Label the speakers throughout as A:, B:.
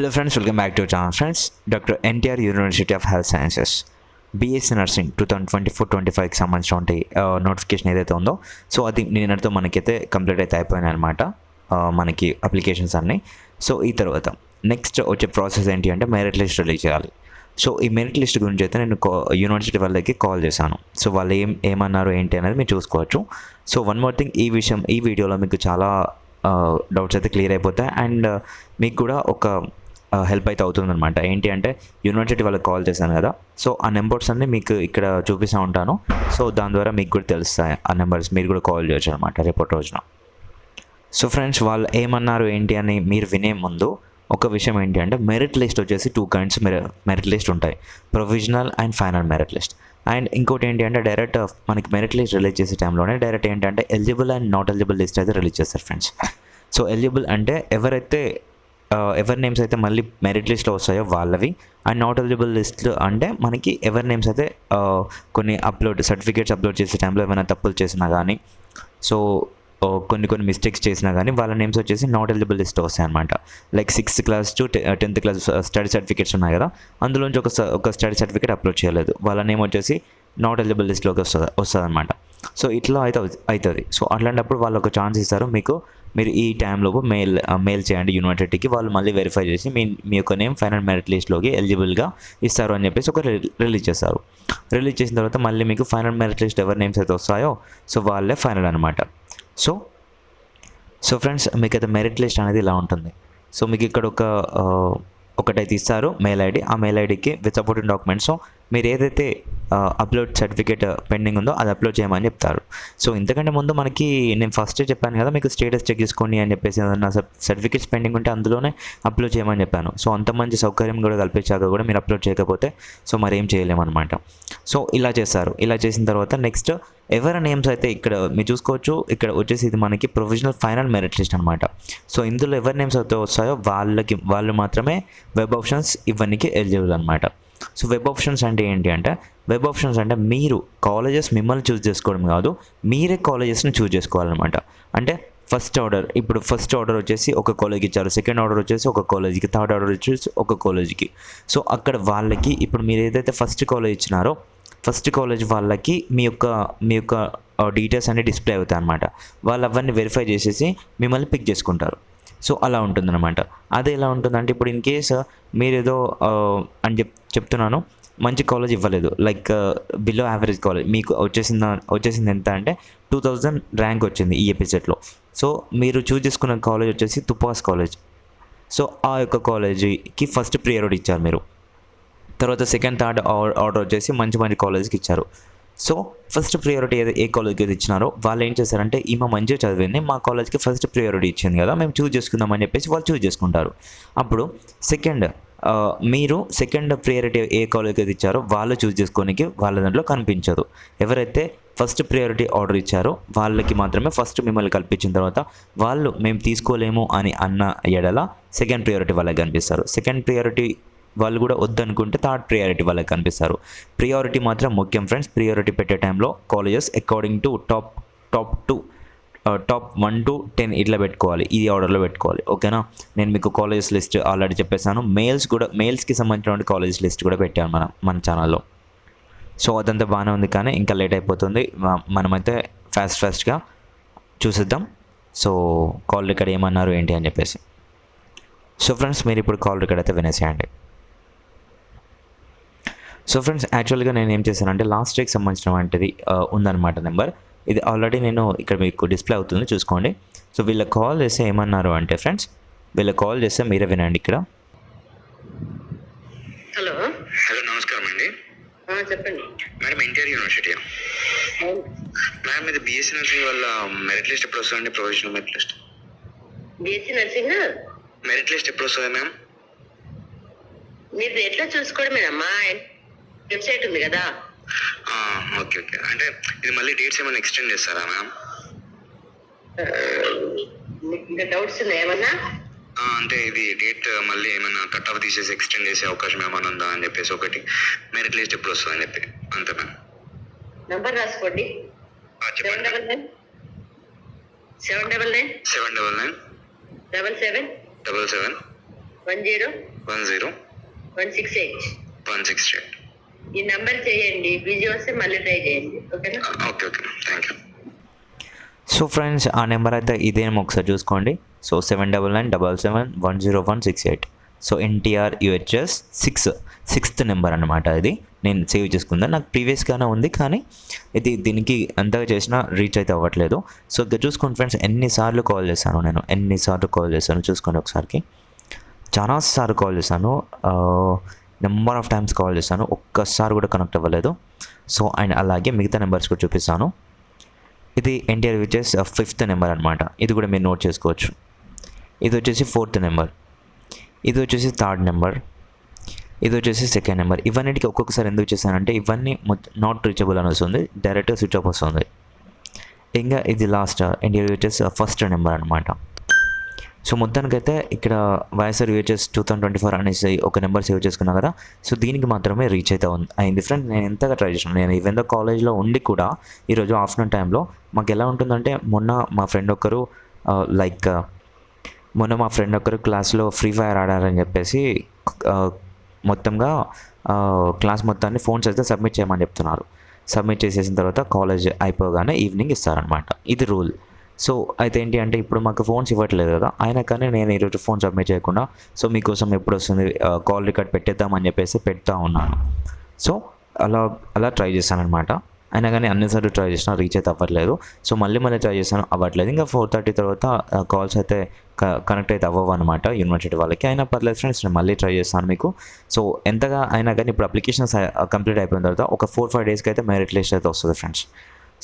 A: Hello friends welcome back to channel friends doctor NTR university of health sciences BSc nursing two thousand twenty four twenty ఫైవ్కి సంబంధించినటువంటి notification ఏదైతే ఉందో so అది నిన్నటితో మనకైతే complete అయితే అయిపోయినాయి అనమాట మనకి అప్లికేషన్స్ అన్నీ. సో ఈ తర్వాత నెక్స్ట్ వచ్చే ప్రాసెస్ ఏంటి అంటే మెరిట్ లిస్ట్ రిలీజ్ చేయాలి. సో ఈ మెరిట్ లిస్ట్ గురించి అయితే నేను యూనివర్సిటీ వాళ్ళకి కాల్ చేశాను. సో వాళ్ళు ఏం ఏమన్నారు ఏంటి అనేది మీరు చూసుకోవచ్చు. సో వన్ మోర్ థింగ్ ఈ విషయం ఈ వీడియోలో మీకు చాలా డౌట్స్ అయితే క్లియర్ అయిపోతాయి. అండ్ మీకు కూడా ఒక హెల్ప్ అయితే అవుతుందన్నమాట. ఏంటి అంటే యూనివర్సిటీ వాళ్ళకి కాల్ చేశాను కదా. సో ఆ నెంబర్స్ అన్ని మీకు ఇక్కడ చూపిస్తూ ఉంటాను. సో దాని ద్వారా మీకు కూడా తెలుస్తాయి ఆ నెంబర్స్ మీరు కూడా కాల్ చేయొచ్చు అనమాట రేపటి రోజున. సో ఫ్రెండ్స్ వాళ్ళు ఏమన్నారు ఏంటి అని మీరు వినే ముందు ఒక విషయం ఏంటి అంటే మెరిట్ లిస్ట్ వచ్చేసి టూ కైండ్స్ మెరిట్ లిస్ట్ ఉంటాయి. Provisional and final merit list and ఇంకోటి ఏంటి అంటే డైరెక్ట్ uh, మనకి మెరిట్ లిస్ట్ రిలీజ్ చేసే టైంలోనే డైరెక్ట్ ఏంటంటే eligible and not eligible list అయితే రిలీజ్ చేస్తారు ఫ్రెండ్స్ సో ఎలిజిబుల్ అంటే ఎవరైతే ఎవరి నేమ్స్ అయితే మళ్ళీ మెరిట్ లిస్ట్లో వస్తాయో వాళ్ళవి. అండ్ నాట్ ఎలిజిబుల్ లిస్ట్ అంటే మనకి ఎవరి నేమ్స్ అయితే కొన్ని అప్లోడ్ సర్టిఫికేట్స్ అప్లోడ్ చేసే టైంలో ఏమైనా తప్పులు చేసినా కానీ సో కొన్ని కొన్ని మిస్టేక్స్ చేసినా కానీ వాళ్ళ నేమ్స్ వచ్చేసి నాట్ ఎలిజిబుల్ లిస్ట్ వస్తాయి అనమాట like sixth class to tenth class study certificates ఉన్నాయి కదా అందులోంచి ఒక ఒక స్టడీ సర్టిఫికేట్ అప్లోడ్ చేయలేదు. వాళ్ళ నేమ్ వచ్చేసి నాట్ ఎలిజిబుల్ లిస్ట్లోకి వస్తుంది వస్తుంది అనమాట సో ఇట్లా అయితే అవుతుంది సో అట్లాంటప్పుడు వాళ్ళు ఒక ఛాన్స్ ఇస్తారు మీకు మీరు ఈ టైంలోపు మెయిల్ మెయిల్ చేయండి యూనివర్సిటీకి వాళ్ళు మళ్ళీ వెరిఫై చేసి మీ మీ యొక్క నేమ్ ఫైనల్ మెరిట్ లిస్ట్లోకి ఎలిజిబుల్గా ఇస్తారు అని చెప్పేసి ఒక రిలీజ్ చేస్తారు రిలీజ్ చేసిన తర్వాత మళ్ళీ మీకు ఫైనల్ మెరిట్ లిస్ట్ ఎవరి నేమ్స్ అయితే వస్తాయో సో వాళ్ళే ఫైనల్ అనమాట సో సో ఫ్రెండ్స్ మీకు అయితే మెరిట్ లిస్ట్ అనేది ఇలా ఉంటుంది. సో మీకు ఇక్కడ ఒక ఒకటైతే ఇస్తారు మెయిల్ ఐడి ఆ మెయిల్ ఐడికి విత్ సపోర్టింగ్ డాక్యుమెంట్స్ మీరు ఏదైతే అప్లోడ్ సర్టిఫికేట్ పెండింగ్ ఉందో అది అప్లోడ్ చేయమని చెప్తారు. సో ఇంతకంటే ముందు మనకి నేను ఫస్టే చెప్పాను కదా మీకు స్టేటస్ చెక్ చేసుకోండి అని చెప్పేసి ఏదన్నా సర్టిఫికేట్స్ పెండింగ్ ఉంటే అందులోనే అప్లోడ్ చేయమని చెప్పాను. సో అంత మంచి సౌకర్యం కూడా కల్పించాక కూడా మీరు అప్లోడ్ చేయకపోతే సో మరి ఏం చేయలేమన్నమాట. సో ఇలా చేస్తారు ఇలా చేసిన తర్వాత నెక్స్ట్ ఎవరి నేమ్స్ అయితే ఇక్కడ మీరు చూసుకోవచ్చు ఇక్కడ వచ్చేసి ఇది మనకి ప్రొవిజనల్ ఫైనల్ మెరిట్ లిస్ట్ అనమాట సో ఇందులో ఎవరి నేమ్స్ అయితే వస్తాయో వాళ్ళకి వాళ్ళు మాత్రమే వెబ్ ఆప్షన్స్ ఇవన్నీ ఎలిజిబుల్ అనమాట సో వెబ్ ఆప్షన్స్ అంటే ఏంటి అంటే వెబ్ ఆప్షన్స్ అంటే మీరు కాలేజెస్ మిమ్మల్ని చూస్ చేసుకోవడం కాదు మీరే కాలేజెస్ని చూస్ చేసుకోవాలన్నమాట. అంటే ఫస్ట్ ఆర్డర్ ఇప్పుడు ఫస్ట్ ఆర్డర్ వచ్చేసి ఒక కాలేజ్కి ఇచ్చారు సెకండ్ ఆర్డర్ వచ్చేసి ఒక కాలేజ్కి థర్డ్ ఆర్డర్ వచ్చేసి ఒక కాలేజ్కి సో అక్కడ వాళ్ళకి ఇప్పుడు మీరు ఏదైతే ఫస్ట్ కాలేజ్ ఇచ్చినారో ఫస్ట్ కాలేజ్ వాళ్ళకి మీ యొక్క మీ యొక్క డీటెయిల్స్ అన్ని డిస్ప్లే అవుతాయి అనమాట వాళ్ళు అవన్నీ వెరిఫై చేసేసి మిమ్మల్ని పిక్ చేసుకుంటారు. సో అలా ఉంటుందన్నమాట. అదే ఎలా ఉంటుందంటే ఇప్పుడు ఇన్ కేస్ మీరు ఏదో అని చెప్ చెప్తున్నాను మంచి కాలేజ్ ఇవ్వలేదు. లైక్ బిలో యావరేజ్ కాలేజ్ మీకు వచ్చేసింది వచ్చేసింది ఎంత అంటే టూ థౌజండ్ ర్యాంక్ వచ్చింది ఈ ఎపిసోడ్లో సో మీరు చూస్ చేసుకున్న కాలేజ్ వచ్చేసి తుపాస్ కాలేజ్ సో ఆ యొక్క కాలేజీకి ఫస్ట్ ప్రియారిటీ ఇచ్చారు మీరు. తర్వాత సెకండ్ థర్డ్ ఆర్డర్ వచ్చేసి మంచి మంచి కాలేజ్కి ఇచ్చారు. సో ఫస్ట్ ప్రియారిటీ ఏదో ఏ కాలేజ్కి అయితే ఇచ్చినారో వాళ్ళు ఏం చేశారంటే ఈమె మంచిగా చదివింది మా కాలేజ్కి ఫస్ట్ ప్రియారిటీ ఇచ్చింది కదా మేము చూజ్ చేసుకుందామని చెప్పేసి వాళ్ళు చూస్ చేసుకుంటారు. అప్పుడు సెకండ్ మీరు సెకండ్ ప్రియారిటీ ఏ కాలేజ్కి అయితే ఇచ్చారో వాళ్ళు చూజ్ చేసుకోనికి వాళ్ళ దాంట్లో కనిపించదు. ఎవరైతే ఫస్ట్ ప్రియారిటీ ఆర్డర్ ఇచ్చారో వాళ్ళకి మాత్రమే ఫస్ట్ మిమ్మల్ని కల్పించిన తర్వాత వాళ్ళు మేము తీసుకోలేము అని అన్న ఎడల సెకండ్ ప్రియారిటీ వాళ్ళకి కనిపిస్తారు. సెకండ్ ప్రియారిటీ వాళ్ళు కూడా వద్దనుకుంటే థర్డ్ ప్రియారిటీ వాళ్ళకి కనిపిస్తారు. ప్రియారిటీ మాత్రం ముఖ్యం ఫ్రెండ్స్. ప్రియారిటీ పెట్టే టైంలో colleges according to top top two top one to ten ఇట్లా పెట్టుకోవాలి. ఈ ఆర్డర్లో పెట్టుకోవాలి. ఓకేనా నేను మీకు కాలేజెస్ లిస్ట్ ఆల్రెడీ చెప్పేసాను మెయిల్స్ కూడా మెయిల్స్కి సంబంధించినటువంటి కాలేజెస్ లిస్ట్ కూడా పెట్టాను మన మన ఛానల్లో సో అదంతా బాగానే ఉంది కానీ ఇంకా లేట్ అయిపోతుంది. మనమైతే ఫాస్ట్ ఫాస్ట్గా చూసిద్దాం. సో కాల్ రికార్డ్ ఏమన్నారు ఏంటి అని చెప్పేసి. సో ఫ్రెండ్స్ మీరు ఇప్పుడు కాల్ రికార్డ్ అయితే వినేసేయండి. సో ఫ్రెండ్స్ యాక్చువల్గా నేను ఏం చేశానంటే లాస్ట్ వీక్ సంబంధించిన వంటిది ఉందన్నమాట నెంబర్ ఇది ఆల్రెడీ నేను ఇక్కడ మీకు డిస్ప్లే అవుతుంది చూసుకోండి. సో వీళ్ళ కాల్ చేస్తే ఏమన్నారు అంటే ఫ్రెండ్స్ వీళ్ళ కాల్ చేస్తే మీరే వినండి ఇక్కడ.
B: హలో
C: హలో నమస్కారం అండి.
B: ఆ, చెప్పండి.
C: మేడం ఎన్టీఆర్ యూనివర్సిటీ మేడం ఇది బీఎస్సీ నర్సింగ్ వల్ల మెరిట్ లిస్ట్ ఎప్పుడు వస్తుందండి? Professional merit list
B: BSc nursing
C: merit list ఎప్పుడు వస్తుంది మ్యామ్
B: మీరు ఎట్లా చూసుకోవడమేనమ్మా వెబ్సైట్ ఉంది కదా?
C: Okay okay. అంటే ఇది మళ్ళీ డేట్స్ ఏమైనా ఎక్స్టెండ్ చేస్తారా మ్యామ్
B: ఇంకా డౌట్స్ ఉన్నాయి ఏమన్నా?
C: అంటే ఇది డేట్ మళ్ళీ ఏమైనా కట్ ఆఫ్ తీసేసి ఎక్స్టెండ్ చేసే అవకాశం ఏమైనా ఉందా అని చెప్పేసి ఒకటి మెరిట్ లిస్ట్ ఎప్పుడు వస్తుంది అని చెప్పి. అంతే మ్యామ్
B: నంబర్ రాసుకోండి. Seven double nine seven double nine
C: seven double nine
B: double seven
C: double seven
B: one zero
C: one zero
B: one six eight
C: one six eight
B: ఈ నంబర్ చేయండి. బిజీ వస్తే మళ్ళీ ట్రై చేయండి. ఓకేనా?
C: Okay okay. Thank you
A: so friends ఆ number అయితే ఇదేమో ఒకసారి చూసుకోండి. So seven double nine double seven one zero one six eight. So NTR UHS six sixth number అనమాట ఇది. నేను సేవ్ చేసుకుందాను నాకు ప్రీవియస్గానే ఉంది కానీ ఇది దీనికి అంతగా చేసినా రీచ్ అయితే అవ్వట్లేదు. సో ఇక చూసుకోండి ఫ్రెండ్స్ ఎన్నిసార్లు కాల్ చేశాను నేను. ఎన్నిసార్లు కాల్ చేశాను చూసుకోండి ఒకసారికి. చాలాసార్లు కాల్ చేశాను. నెంబర్ ఆఫ్ టైమ్స్ కాల్ చేశాను. ఒక్కసారి కూడా కనెక్ట్ అవ్వలేదు. సో అండ్ అలాగే మిగతా నెంబర్స్ కూడా చూపిస్తాను. ఇది ఎన్టీఆర్ విచెస్ ఫిఫ్త్ నెంబర్ అనమాట ఇది కూడా మీరు నోట్ చేసుకోవచ్చు. ఇది వచ్చేసి ఫోర్త్ నెంబర్. ఇది వచ్చేసి థర్డ్ నెంబర్. ఇది వచ్చేసి సెకండ్ నెంబర్. ఇవన్నిటికి ఒక్కొక్కసారి ఎందుకు చేశానంటే ఇవన్నీ నాట్ రీచబుల్ అని వస్తుంది డైరెక్ట్ స్విచ్ ఆఫ్ వస్తుంది. ఇంకా ఇది last NTR which is first number అనమాట సో మొత్తానికైతే ఇక్కడ YSR UHS two thousand twenty four అనేసి ఒక నెంబర్ సేవ్ చేసుకున్నా కదా సో దీనికి మాత్రమే రీచ్ అయితే ఉంది అయింది. ఫ్రెండ్ నేను ఎంతగా ట్రై చేసాను నేను ఈవెన్ దో కాలేజ్లో ఉండి కూడా ఈరోజు ఆఫ్టర్నూన్ టైంలో మాకు ఎలా ఉంటుందంటే మొన్న మా ఫ్రెండ్ ఒకరు లైక్ మొన్న మా ఫ్రెండ్ ఒకరు క్లాస్లో ఫ్రీ ఫైర్ ఆడారని చెప్పేసి మొత్తంగా క్లాస్ మొత్తాన్ని ఫోన్స్ అయితే సబ్మిట్ చేయమని చెప్తున్నారు. సబ్మిట్ చేసేసిన తర్వాత కాలేజ్ అయిపోగానే ఈవినింగ్ ఇస్తారనమాట ఇది రూల్ సో అయితే ఏంటి అంటే ఇప్పుడు మాకు ఫోన్స్ ఇవ్వట్లేదు కదా. అయినా కానీ నేను ఈరోజు ఫోన్ సబ్మిట్ చేయకుండా సో మీకోసం ఎప్పుడు వస్తుంది కాల్ రికార్డ్ పెట్టేద్దామని చెప్పేసి పెడతా ఉన్నాను. సో అలా అలా ట్రై చేశాను అనమాట అయినా కానీ అన్నిసార్లు ట్రై చేసినా రీచ్ అయితే అవ్వట్లేదు. సో మళ్ళీ మళ్ళీ ట్రై చేశాను అవ్వట్లేదు. ఇంకా ఫోర్ థర్టీ తర్వాత కాల్స్ అయితే కనెక్ట్ అయితే అవ్వవు అనమాట యూనివర్సిటీ వాళ్ళకి. అయినా పర్లేదు ఫ్రెండ్స్ నేను మళ్ళీ ట్రై చేస్తాను మీకు. సో ఎంతగా అయినా కానీ ఇప్పుడు అప్లికేషన్స్ కంప్లీట్ అయిపోయిన తర్వాత ఒక ఫోర్ ఫైవ్ డేస్కి అయితే మెరిట్ లిస్ట్ అయితే వస్తుంది ఫ్రెండ్స్.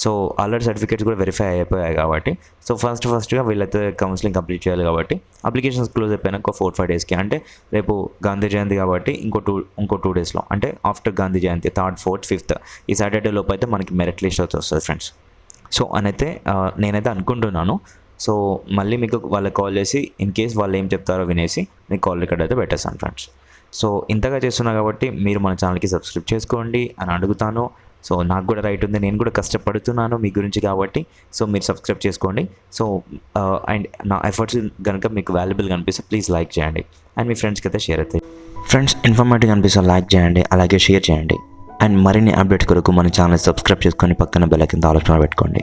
A: సో ఆల్రెడీ సర్టిఫికేట్స్ కూడా వెరిఫై అయిపోయాయి కాబట్టి. సో ఫస్ట్ ఫస్ట్గా వీళ్ళైతే కౌన్సిలింగ్ కంప్లీట్ చేయాలి కాబట్టి అప్లికేషన్స్ క్లోజ్ అయిపోయినాక ఒక ఫోర్ ఫైవ్ డేస్కి అంటే రేపు గాంధీ జయంతి కాబట్టి ఇంకో టూ ఇంకో టూ డేస్లో అంటే after Gandhi Jayanti third fourth fifth ఈ సాటర్డే లోపు అయితే మనకి మెరిట్ లిస్ట్ అయితే వస్తుంది ఫ్రెండ్స్ సో అనైతే నేనైతే అనుకుంటున్నాను. సో మళ్ళీ మీకు వాళ్ళకి కాల్ చేసి ఇన్ కేస్ వాళ్ళు ఏం చెప్తారో వినేసి మీకు కాల్ రికార్డ్ అయితే పెట్టేస్తాను ఫ్రెండ్స్ సో ఇంతగా చేస్తున్నా కాబట్టి మీరు మన ఛానల్కి సబ్స్క్రైబ్ చేసుకోండి అని అడుగుతాను. సో నాకు కూడా రైట్ ఉంది. నేను కూడా కష్టపడుతున్నాను మీ గురించి కాబట్టి. సో మీరు సబ్స్క్రైబ్ చేసుకోండి. సో అండ్ నా ఎఫర్ట్స్ కనుక మీకు వాల్యుబుల్ కనిపిస్తే ప్లీజ్ లైక్ చేయండి. అండ్ మీ ఫ్రెండ్స్కి అయితే షేర్ అవుతాయి ఫ్రెండ్స్ ఇన్ఫర్మేటివ్ కనిపిస్తే లైక్ చేయండి. అలాగే షేర్ చేయండి. అండ్ మరిన్ని అప్డేట్స్ కొరకు మన ఛానల్ సబ్స్క్రైబ్ చేసుకొని పక్కన బెల్ కింద ఆలోచన పెట్టుకోండి.